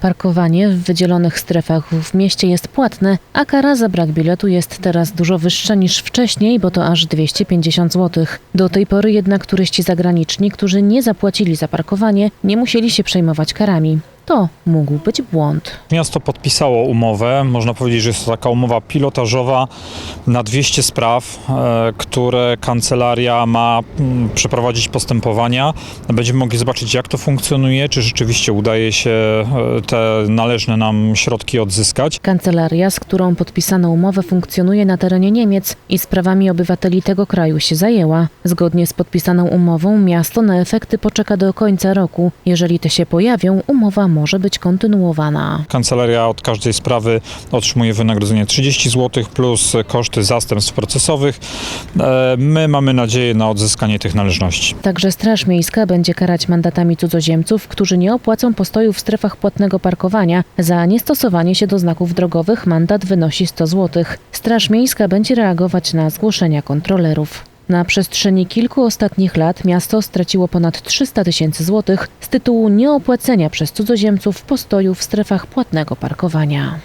Parkowanie w wydzielonych strefach w mieście jest płatne, a kara za brak biletu jest teraz dużo wyższa niż wcześniej, bo to aż 250 zł. Do tej pory jednak turyści zagraniczni, którzy nie zapłacili za parkowanie, nie musieli się przejmować karami. To mógł być błąd. Miasto podpisało umowę, można powiedzieć, że jest to taka umowa pilotażowa na 200 spraw, e, które kancelaria ma mm, przeprowadzić postępowania. Będziemy mogli zobaczyć, jak to funkcjonuje, czy rzeczywiście udaje się e, te należne nam środki odzyskać. Kancelaria, z którą podpisano umowę, funkcjonuje na terenie Niemiec i sprawami obywateli tego kraju się zajęła. Zgodnie z podpisaną umową, miasto na efekty poczeka do końca roku. Jeżeli te się pojawią, umowa może być kontynuowana. Kancelaria od każdej sprawy otrzymuje wynagrodzenie 30 zł plus koszty zastępstw procesowych. E, My mamy nadzieję na odzyskanie tych należności. Także Straż Miejska będzie karać mandatami cudzoziemców, którzy nie opłacą postoju w strefach płatnego parkowania. Za niestosowanie się do znaków drogowych mandat wynosi 100 zł. Straż Miejska będzie reagować na zgłoszenia kontrolerów. Na przestrzeni kilku ostatnich lat miasto straciło ponad 300 tysięcy złotych z tytułu nieopłacenia przez cudzoziemców postoju w strefach płatnego parkowania.